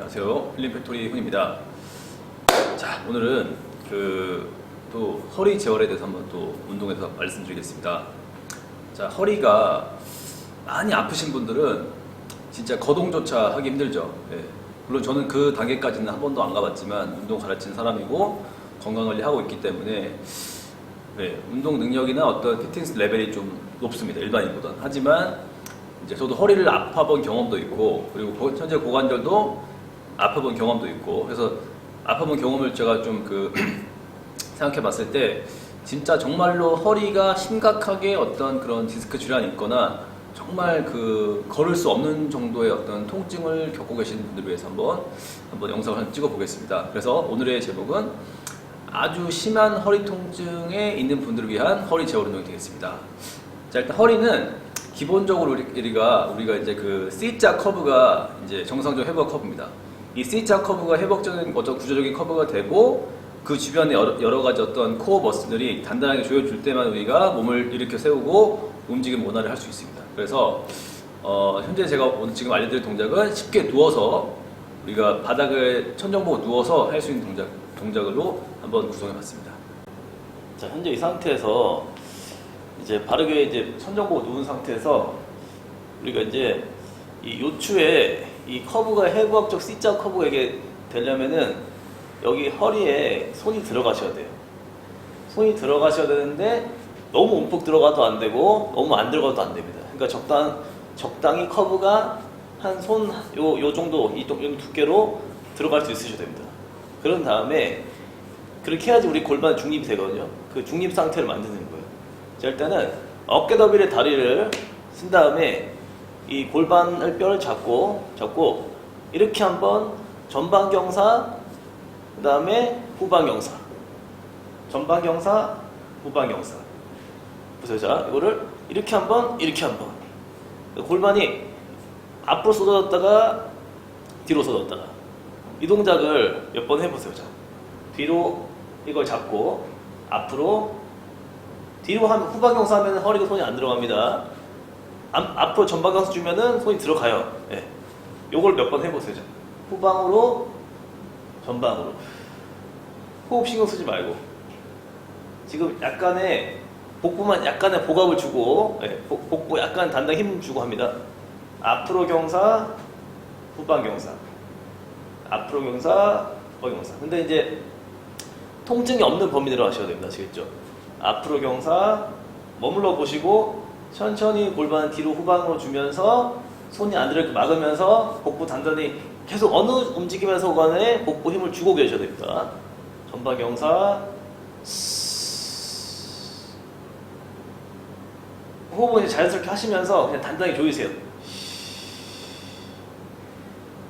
안녕하세요. 힐링 팩토리 훈입니다. 자, 오늘은 그 또 허리 재활에 대해서 한번 또 운동에 대해서 말씀드리겠습니다. 자, 허리가 많이 아프신 분들은 진짜 거동조차 하기 힘들죠. 예. 물론 저는 그 단계까지는 한 번도 안 가봤지만 운동 가르치는 사람이고 건강 관리하고 있기 때문에 네, 운동 능력이나 어떤 피트니스 레벨이 좀 높습니다. 일반인보다. 하지만 이제 저도 허리를 아파본 경험도 있고 그리고 고- 현재 고관절도 아파본 경험도 있고 그래서 아파본 경험을 제가 좀 그 생각해 봤을 때 진짜 정말로 허리가 심각하게 어떤 그런 디스크 질환이 있거나 정말 그 걸을 수 없는 정도의 어떤 통증을 겪고 계시는 분들 위해서 한번 한번 영상을 찍어 보겠습니다. 그래서 오늘의 제목은 아주 심한 허리 통증에 있는 분들을 위한 허리 재활 운동이 되겠습니다. 자 일단 허리는 기본적으로 우리- 우리가 우리가 이제 그 C자 커브가 이제 정상적 회복 커브입니다. 이 C자 커브가 회복적인 어떤 구조적인 커브가 되고 그 주변에 여러, 여러 가지 어떤 코어 머슬들이 단단하게 조여줄 때만 우리가 몸을 일으켜 세우고 움직임 원활히 할수 있습니다. 그래서 어, 현재 제가 오늘 지금 알려드릴 동작은 쉽게 누워서 우리가 바닥을 천정 보고 누워서 할 수 있는 동작 동작으로 한번 구성해 봤습니다. 자 현재 이 상태에서 이제 바르게 이제 천정 보고 누운 상태에서 우리가 이제 이 요추에 이 커브가 해부학적 C자 커브가 이게 되려면은 여기 허리에 손이 들어가셔야 돼요. 손이 들어가셔야 되는데 너무 움푹 들어가도 안 되고 너무 안 들어가도 안 됩니다. 그러니까 적당 적당히 커브가 한 손 요 요 정도 이 두께로 들어갈 수 있으셔야 됩니다. 그런 다음에 그렇게 해야지 우리 골반 중립이 되거든요. 그 중립 상태를 만드는 거예요. 자, 일단은 어깨 너비의 다리를 쓴 다음에 이 골반을 뼈를 잡고 잡고 이렇게 한번 전방 경사 그 다음에 후방 경사. 전방 경사 후방 경사. 보세요. 자 이거를 이렇게 한번 이렇게 한번. 골반이 앞으로 쏟아졌다가 뒤로 쏟았다가. 이 동작을 몇 번 해보세요. 자 뒤로 이걸 잡고 앞으로 뒤로 하면 후방 경사 하면 허리가 손이 안 들어갑니다. 앞, 앞으로 전방 경사 주면은 손이 들어가요. 예. 요걸 몇 번 해보세요. 자. 후방으로 전방으로 호흡 신경 쓰지 말고 지금 약간의 복부만 약간의 보갑을 주고 예, 복- 복부 약간 단단 힘 주고 합니다. 앞으로 경사 후방 경사 앞으로 경사 후방 경사 근데 이제 통증이 없는 범위대로 하셔야 됩니다. 아시겠죠? 앞으로 경사 머물러 보시고 천천히 골반 뒤로 후방으로 주면서 손이 안 들어게 막으면서 복부 단단히 계속 어느 움직임에서 간에 복부 힘을 주고 계셔야 됩니다. 전방 경사. 호흡은 자연스럽게 하시면서 그냥 단단히 조이세요.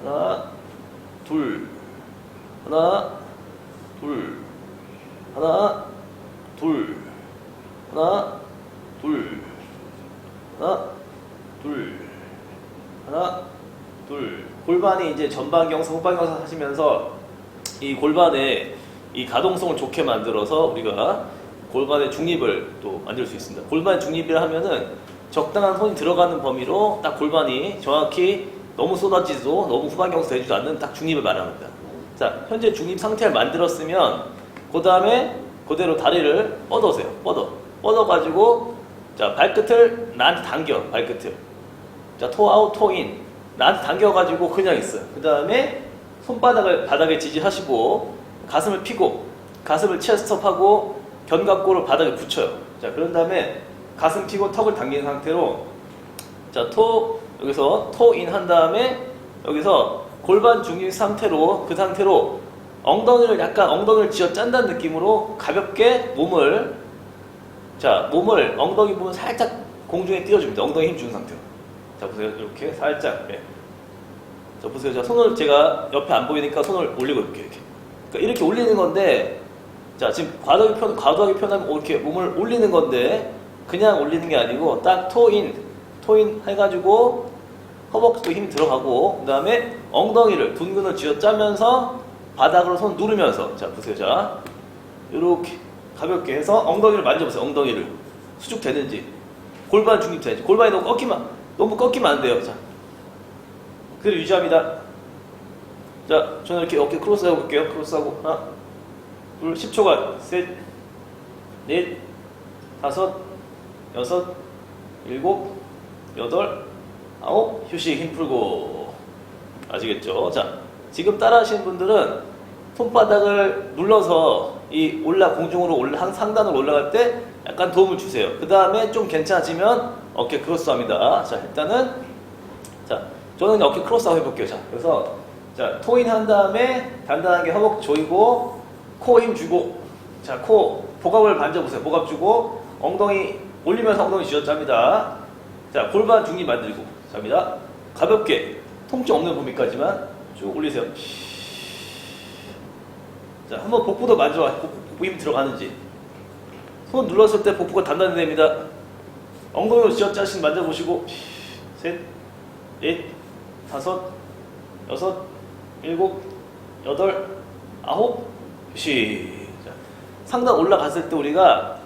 하나, 둘, 하나, 둘, 하나, 둘, 하나, 둘, 하나, 둘, 하나, 둘. 골반이 이제 전방 경사, 후방 경사 하시면서 이 골반의 이 가동성을 좋게 만들어서 우리가 골반의 중립을 또 만들 수 있습니다. 골반 중립이라 하면은 적당한 손이 들어가는 범위로 딱 골반이 정확히 너무 쏟아지도 너무 후방 경사 되지도 않는 딱 중립을 말합니다. 자, 현재 중립 상태를 만들었으면 그 다음에 그대로 다리를 뻗으세요. 뻗어. 뻗어가지고 자 발끝을 나한테 당겨 발끝을. 자 토 아웃 토 인 나한테 당겨가지고 그냥 있어요. 그 다음에 손바닥을 바닥에 지지하시고 가슴을 피고 가슴을 체스트업하고 견갑골을 바닥에 붙여요. 자 그런 다음에 가슴 피고 턱을 당긴 상태로 자 토 여기서 토 인 한 다음에 여기서 골반 중립 상태로 그 상태로 엉덩이를 약간 엉덩이를 쥐어 짠다는 느낌으로 가볍게 몸을 자 몸을 엉덩이 부분 살짝 공중에 띄워줍니다. 엉덩이 힘 주는 상태로. 자 보세요 이렇게 살짝. 네. 자 보세요. 자 손을 제가 옆에 안 보이니까 손을 올리고 이렇게 이렇게. 그러니까 이렇게 올리는 건데 자 지금 과도하게 편 과도하게 편하면 이렇게 몸을 올리는 건데 그냥 올리는 게 아니고 딱 토인 토인 해가지고 허벅지도 힘이 들어가고 그 다음에 엉덩이를 둔근을 쥐어 짜면서 바닥으로 손 누르면서 자 보세요 자 이렇게 가볍게 해서 엉덩이를 만져보세요. 엉덩이를. 수축되는지. 골반 중립되는지. 골반이 너무 꺾이면 너무 꺾이면 안 돼요. 자. 그대로 유지합니다. 자, 저는 이렇게 어깨 크로스 하고 볼게요. 크로스 하고. 하나, 둘, 10초간. 셋, 넷, 다섯, 여섯, 일곱, 여덟, 아홉, 휴식 힘 풀고. 아시겠죠? 자, 지금 따라 하시는 분들은 손바닥을 눌러서 이 올라 공중으로 올라 한 상단으로 올라갈 때 약간 도움을 주세요. 그 다음에 좀 괜찮아지면 어깨 크로스 합니다. 자, 일단은 자, 저는 어깨 크로스 하고 해볼게요. 자, 그래서 자, 토인 한 다음에 단단하게 허벅지 조이고 코 힘 주고 자, 코 복압을 만져보세요. 복압 주고 엉덩이 올리면서 엉덩이 쥐어짭니다. 자, 골반 중립 만들고 잡니다. 가볍게 통증 없는 범위까지만 쭉 올리세요. 자, 한번 복부도 만져봐. 복부, 힘 들어가는지. 손 눌렀을 때 복부가 단단히 됩니다. 엉덩이로 쥐어짜신 만져보시고 셋, 넷, 다섯, 여섯, 일곱, 여덟, 아홉, 시작. 상단 올라갔을 때 우리가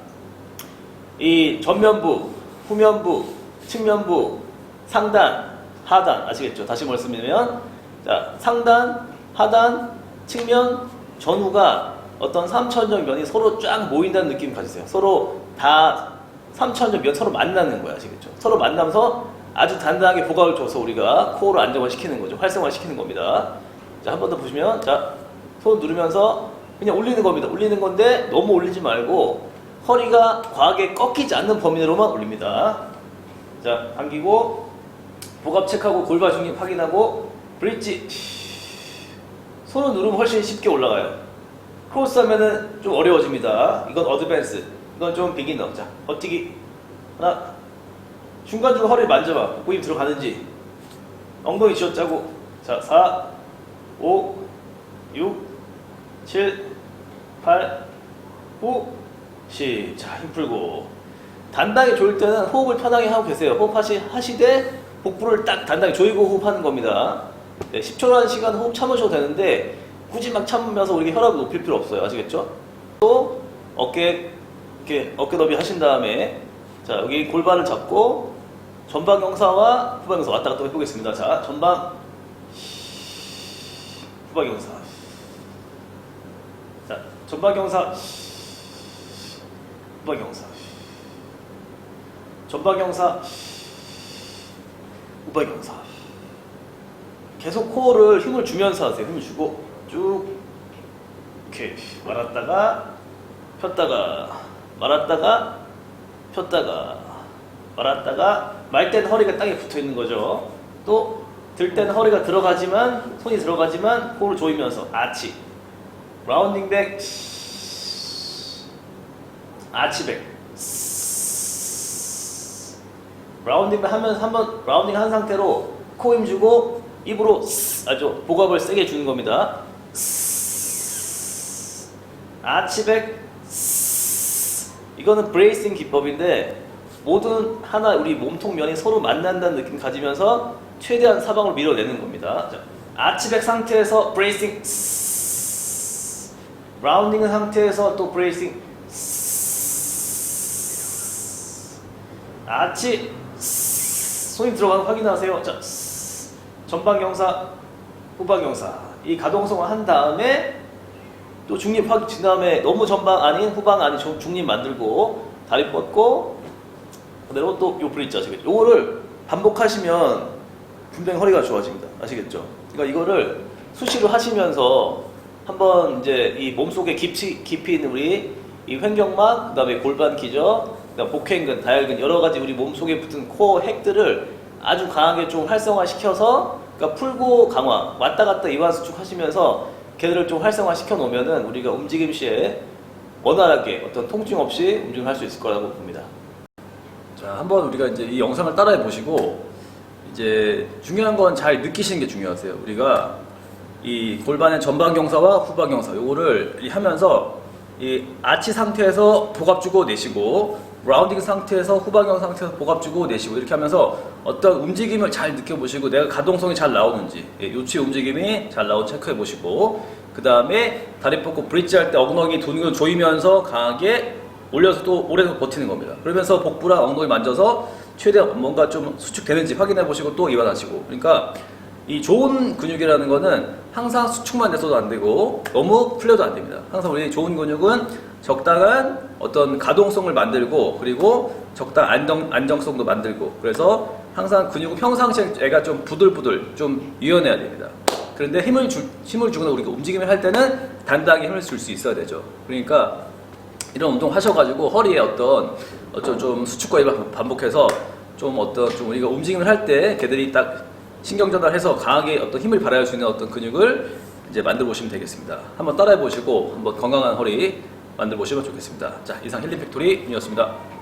이 전면부, 후면부, 측면부, 상단, 하단 아시겠죠? 다시 말씀드리면 자 상단, 하단, 측면, 전후가 어떤 삼천정 면이 서로 쫙 모인다는 느낌 가지세요. 서로 다 삼천정 면 서로 만나는 거야, 아시겠죠? 서로 만나면서 아주 단단하게 보강을 줘서 우리가 코어를 안정화 시키는 거죠. 활성화 시키는 겁니다. 자, 한 번 더 보시면 자, 손 누르면서 그냥 올리는 겁니다. 올리는 건데 너무 올리지 말고 허리가 과하게 꺾이지 않는 범위 내로만 올립니다. 자, 당기고 복압 체크하고 골반 중립 확인하고 브릿지 손을 누르면 훨씬 쉽게 올라가요. 크로스 하면은 좀 어려워집니다. 이건 어드밴스. 이건 좀 비기너. 자, 버티기. 하나. 중간중간 허리 만져봐. 힘 들어가는지. 엉덩이 쥐어짜고. 자, 4, 5, 6, 7, 8, 9, 10. 자, 힘 풀고. 단단하게 조일 때는 호흡을 편하게 하고 계세요. 호흡하시, 하시되 복부를 딱 단단하게 조이고 호흡하는 겁니다. 네, 10초라는 시간 호흡 참으셔도 되는데 굳이 막 참으면서 우리가 혈압을 높일 필요 없어요. 아시겠죠? 또 어깨 이렇게 어깨 너비 하신 다음에 자 여기 골반을 잡고 전방 경사와 후방 경사 왔다 갔다 해보겠습니다. 자 전방 후방 경사 자 전방 경사 후방 경사 전방 경사 후방 경사 계속 코어를 힘을 주면서 하세요. 힘을 주고 쭉 이렇게 말았다가 폈다가 말았다가 폈다가 말았다가 말 때는 허리가 땅에 붙어 있는 거죠. 또 들 때는 허리가 들어가지만 손이 들어가지만 코를 조이면서 아치 라운딩 백 아치 백 라운딩 백 하면서 한번 라운딩 한 상태로 코 힘 주고 입으로 아주 복압을 세게 주는 겁니다. 아치백 이거는 브레이싱 기법인데 모든 하나 우리 몸통 면이 서로 만난다는 느낌 가지면서 최대한 사방으로 밀어내는 겁니다. 자, 아치백 상태에서 브레이싱 라운딩 상태에서 또 브레이싱 아치 손이 들어가는 거 확인하세요. 자, 전방 경사, 후방 경사 이 가동성을 한 다음에 또 중립 확인 진 다음에 너무 전방 아닌 후방 아닌 중- 중립 만들고 다리 뻗고 그대로 또 요 브릿지 아시겠죠? 요거를 반복하시면 분명히 허리가 좋아집니다. 아시겠죠? 그러니까 이거를 수시로 하시면서 한번 이제 이 몸속에 깊이, 깊이 있는 우리 이 횡격막, 그 다음에 골반 기저, 그다음 복행근, 다혈근 여러 가지 우리 몸속에 붙은 코어 핵들을 아주 강하게 좀 활성화시켜서 그러니까 풀고 강화, 왔다 갔다 이완수축 하시면서 걔들을 좀 활성화 시켜 놓으면은 우리가 움직임 시에 원활하게 어떤 통증 없이 움직임을 할 수 있을 거라고 봅니다. 자, 한번 우리가 이제 이 영상을 따라해 보시고 이제 중요한 건 잘 느끼시는 게 중요하세요. 우리가 이 골반의 전방 경사와 후방 경사 요거를 이 하면서 이 아치 상태에서 복압 주고 내쉬고 라운딩 상태에서 후방 경사 상태에서 복압 주고 내쉬고 이렇게 하면서 어떤 움직임을 잘 느껴보시고 내가 가동성이 잘 나오는지 예, 요치 움직임이 잘 나오는지 체크해 보시고 그 다음에 다리 뻗고 브릿지 할 때 엉덩이 도는 걸 조이면서 강하게 올려서 또 오래 버티는 겁니다. 그러면서 복부랑 엉덩이 만져서 최대한 뭔가 좀 수축되는지 확인해 보시고 또 이완하시고. 그러니까 이 좋은 근육이라는 거는 항상 수축만 돼서도 안 되고 너무 풀려도 안 됩니다. 항상 우리 좋은 근육은 적당한 어떤 가동성을 만들고 그리고 적당 안정 안정성도 만들고 그래서 항상 근육은 평상시에 애가 좀 부들부들 좀 유연해야 됩니다. 그런데 힘을 주, 힘을 주거나 우리가 움직임을 할 때는 단단하게 힘을 줄 수 있어야 되죠. 그러니까 이런 운동 하셔가지고 허리에 어떤 어떤 좀 수축과 이런 반복해서 좀 어떤 좀 우리가 움직임을 할 때 걔들이 딱 신경 전달해서 강하게 어떤 힘을 발휘할 수 있는 어떤 근육을 이제 만들어 보시면 되겠습니다. 한번 따라해 보시고 한번 건강한 허리 만들어 보시면 좋겠습니다. 자 이상 힐링 팩토리이었습니다.